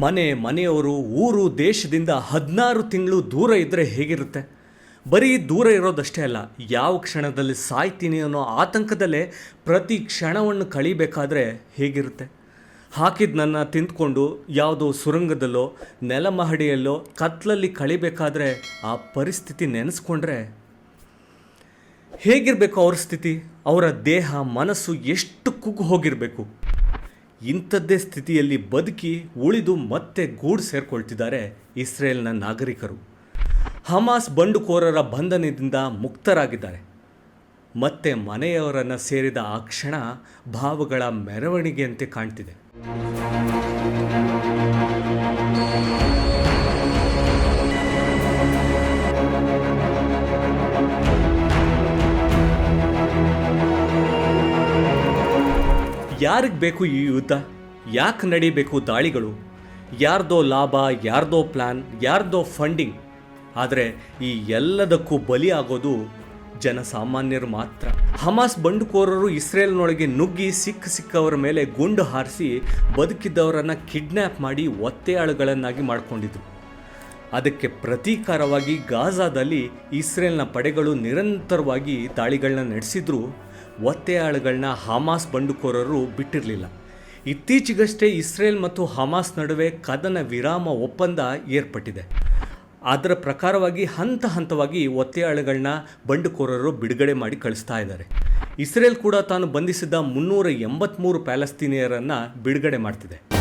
ಮನೆ ಮನೆಯವರು ಊರು ದೇಶದಿಂದ ಹದಿನಾರು ತಿಂಗಳು ದೂರ ಇದ್ದರೆ ಹೇಗಿರುತ್ತೆ? ಬರೀ ದೂರ ಇರೋದಷ್ಟೇ ಅಲ್ಲ, ಯಾವ ಕ್ಷಣದಲ್ಲಿ ಸಾಯ್ತೀನಿ ಅನ್ನೋ ಆತಂಕದಲ್ಲೇ ಪ್ರತಿ ಕ್ಷಣವನ್ನು ಕಳಿಬೇಕಾದ್ರೆ ಹೇಗಿರುತ್ತೆ? ಹಾಕಿದ ನನ್ನ ತಿಂದ್ಕೊಂಡು ಯಾವುದೋ ಸುರಂಗದಲ್ಲೋ, ನೆಲಮಹಡಿಯಲ್ಲೋ, ಕತ್ಲಲ್ಲಿ ಕಳಿಬೇಕಾದ್ರೆ ಆ ಪರಿಸ್ಥಿತಿ ನೆನೆಸ್ಕೊಂಡ್ರೆ ಹೇಗಿರಬೇಕು ಅವ್ರ ಸ್ಥಿತಿ? ಅವರ ದೇಹ, ಮನಸ್ಸು ಎಷ್ಟು ಕುಗ್ಗು ಹೋಗಿರಬೇಕು? ಇಂಥದ್ದೇ ಸ್ಥಿತಿಯಲ್ಲಿ ಬದುಕಿ ಉಳಿದು ಮತ್ತೆ ಗೂಡು ಸೇರಿಕೊಳ್ತಿದ್ದಾರೆ ಇಸ್ರೇಲ್ನ ನಾಗರಿಕರು. ಹಮಾಸ್ ಬಂಡುಕೋರರ ಬಂಧನದಿಂದ ಮುಕ್ತರಾಗಿದ್ದಾರೆ. ಮತ್ತೆ ಮನೆಯವರನ್ನು ಸೇರಿದ ಆ ಕ್ಷಣ ಭಾವಗಳ ಮೆರವಣಿಗೆಯಂತೆ ಕಾಣ್ತಿದೆ. ಯಾರಿಗೆ ಬೇಕು ಈ ಯುದ್ಧ? ಯಾಕೆ ನಡೀಬೇಕು ದಾಳಿಗಳು? ಯಾರ್ದೋ ಲಾಭ, ಯಾರ್ದೋ ಪ್ಲಾನ್, ಯಾರ್ದೋ ಫಂಡಿಂಗ್. ಆದರೆ ಈ ಎಲ್ಲದಕ್ಕೂ ಬಲಿಯಾಗೋದು ಜನಸಾಮಾನ್ಯರು ಮಾತ್ರ. ಹಮಾಸ್ ಬಂಡುಕೋರರು ಇಸ್ರೇಲ್ನೊಳಗೆ ನುಗ್ಗಿ ಸಿಕ್ಕ ಸಿಕ್ಕವರ ಮೇಲೆ ಗುಂಡು ಹಾರಿಸಿ ಬದುಕಿದ್ದವರನ್ನು ಕಿಡ್ನ್ಯಾಪ್ ಮಾಡಿ ಒತ್ತೆಯಾಳುಗಳನ್ನಾಗಿ ಮಾಡಿಕೊಂಡಿದ್ರು. ಅದಕ್ಕೆ ಪ್ರತೀಕಾರವಾಗಿ ಗಾಜಾದಲ್ಲಿ ಇಸ್ರೇಲ್ನ ಪಡೆಗಳು ನಿರಂತರವಾಗಿ ದಾಳಿಗಳನ್ನ ನಡೆಸಿದ್ರು ಒತ್ತೆಯಾಳುಗಳನ್ನ ಹಮಾಸ್ ಬಂಡುಕೋರರು ಬಿಟ್ಟಿರಲಿಲ್ಲ. ಇತ್ತೀಚೆಗಷ್ಟೇ ಇಸ್ರೇಲ್ ಮತ್ತು ಹಮಾಸ್ ನಡುವೆ ಕದನ ವಿರಾಮ ಒಪ್ಪಂದ ಏರ್ಪಟ್ಟಿದೆ. ಅದರ ಪ್ರಕಾರವಾಗಿ ಹಂತ ಹಂತವಾಗಿ ಒತ್ತೆಯಾಳುಗಳನ್ನ ಬಂಡುಕೋರರು ಬಿಡುಗಡೆ ಮಾಡಿ ಕಳಿಸ್ತಾ ಇದ್ದಾರೆ. ಇಸ್ರೇಲ್ ಕೂಡ ತಾನು ಬಂಧಿಸಿದ ಮುನ್ನೂರ ಎಂಬತ್ತ್ಮೂರು ಪ್ಯಾಲೆಸ್ತೀನಿಯರನ್ನು ಬಿಡುಗಡೆ ಮಾಡ್ತಿದೆ.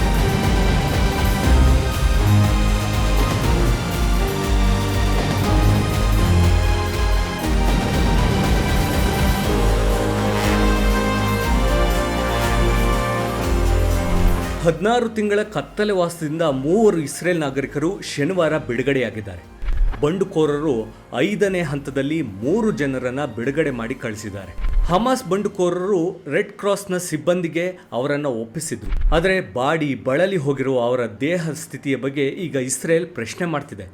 ಹದಿನಾರು ತಿಂಗಳ ಕತ್ತಲೆ ವಾಸದಿಂದ ಮೂವರು ಇಸ್ರೇಲ್ ನಾಗರಿಕರು ಶನಿವಾರ ಬಿಡುಗಡೆಯಾಗಿದ್ದಾರೆ. ಬಂಡುಕೋರರು ಐದನೇ ಹಂತದಲ್ಲಿ ಮೂರು ಜನರನ್ನ ಬಿಡುಗಡೆ ಮಾಡಿ ಕಳಿಸಿದ್ದಾರೆ. ಹಮಾಸ್ ಬಂಡುಕೋರರು ರೆಡ್ ಕ್ರಾಸ್ನ ಸಿಬ್ಬಂದಿಗೆ ಅವರನ್ನು ಒಪ್ಪಿಸಿದ್ರು. ಆದರೆ ಬಾಡಿ ಬಳಲಿ ಹೋಗಿರುವ ಅವರ ದೇಹ ಸ್ಥಿತಿಯ ಬಗ್ಗೆ ಈಗ ಇಸ್ರೇಲ್ ಪ್ರಶ್ನೆ ಮಾಡ್ತಿದೆ.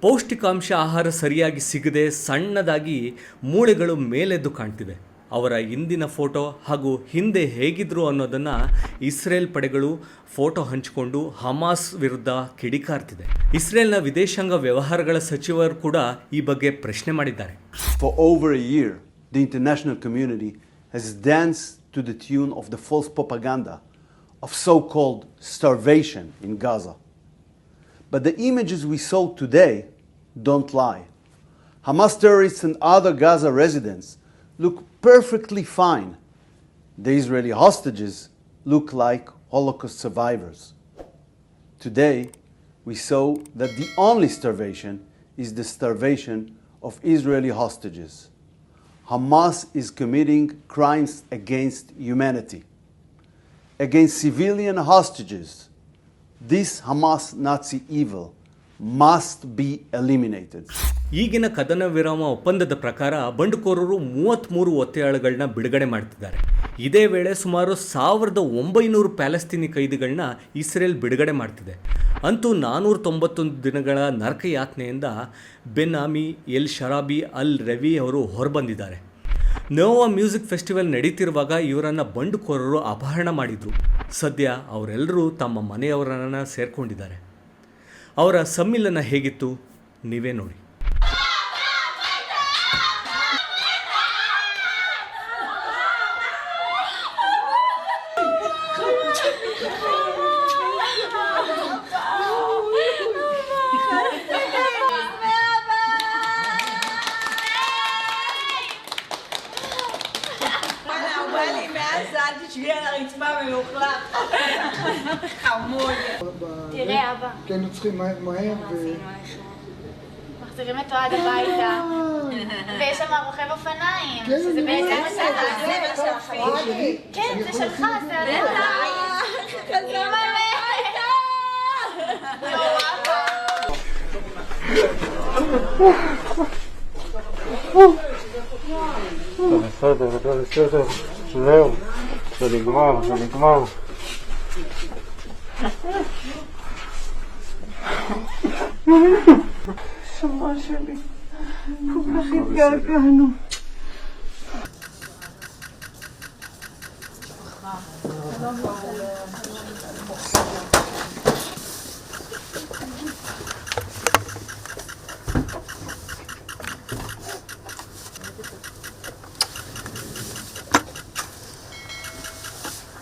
ಪೌಷ್ಟಿಕಾಂಶ ಆಹಾರ ಸರಿಯಾಗಿ ಸಿಗದೆ ಸಣ್ಣದಾಗಿ ಮೂಳೆಗಳು ಮೇಲೆದ್ದು ಕಾಣ್ತಿದೆ. ಅವರ ಹಿಂದಿನ ಫೋಟೋ ಹಾಗೂ ಹಿಂದೆ ಹೇಗಿದ್ರು ಅನ್ನೋದನ್ನು ಇಸ್ರೇಲ್ ಪಡೆಗಳು ಫೋಟೋ ಹಂಚಿಕೊಂಡು ಹಮಾಸ್ ವಿರುದ್ಧ ಕಿಡಿಕಾರ್ತಿದೆ. ಇಸ್ರೇಲ್ನ ವಿದೇಶಾಂಗ ವ್ಯವಹಾರಗಳ ಸಚಿವರು ಕೂಡ ಈ ಬಗ್ಗೆ ಪ್ರಶ್ನೆ ಮಾಡಿದ್ದಾರೆ. For over a year the international community has danced to the tune of the false propaganda of so called starvation in Gaza but the images we saw today don't lie Hamas terrorist and ಆದ Gaza residents look perfectly fine. The Israeli hostages look like Holocaust survivors. Today, we saw that the only starvation is the starvation of Israeli hostages. Hamas is committing crimes against humanity, against civilian hostages. This Hamas Nazi evil must be eliminated ಈಗಿನ ಕದನ ವಿರಾಮ ಒಪ್ಪಂದದ ಪ್ರಕಾರ ಬಂಡುಕೋರರು ಮೂವತ್ತ್ಮೂರು ಒತ್ತೆಯಾಳುಗಳನ್ನ ಬಿಡುಗಡೆ ಮಾಡ್ತಿದ್ದಾರೆ. ಇದೇ ವೇಳೆ ಸುಮಾರು ಸಾವಿರದ ಒಂಬೈನೂರು ಪ್ಯಾಲೆಸ್ತೀನಿ ಕೈದಿಗಳನ್ನ ಇಸ್ರೇಲ್ ಬಿಡುಗಡೆ ಮಾಡ್ತಿದೆ. ಅಂತೂ ನಾನ್ನೂರ ತೊಂಬತ್ತೊಂದು ದಿನಗಳ ನರಕಯಾತನೆಯಿಂದ ಬೆನ್ನಾಮಿ ಎಲ್ ಶರಾಬಿ, ಅಲ್ ರವಿ ಅವರು ಹೊರಬಂದಿದ್ದಾರೆ. ನೋವಾ ಮ್ಯೂಸಿಕ್ ಫೆಸ್ಟಿವಲ್ ನಡೀತಿರುವಾಗ ಇವರನ್ನು ಬಂಡುಕೋರರು ಅಪಹರಣ ಮಾಡಿದರು. ಸದ್ಯ ಅವರೆಲ್ಲರೂ ತಮ್ಮ ಮನೆಯವರನ್ನು ಸೇರ್ಕೊಂಡಿದ್ದಾರೆ. ಅವರ ಸಮ್ಮಿಲನ ಹೇಗಿತ್ತು ನೀವೇ ನೋಡಿ. הרצפה מלוכלך. חמוד. תראה, אבא. כן, צריכים מהר, מהר. מחזירים את אוהד הביתה. ויש שם רוכב אופניים, שזה בעצם הסבא. כן, זה שלך, זה אתה. אימא לא, בסדר, בסדר, זהו. J'en ai grave, j'en ai grave. Seulement jamais. Faut pas rêver avec un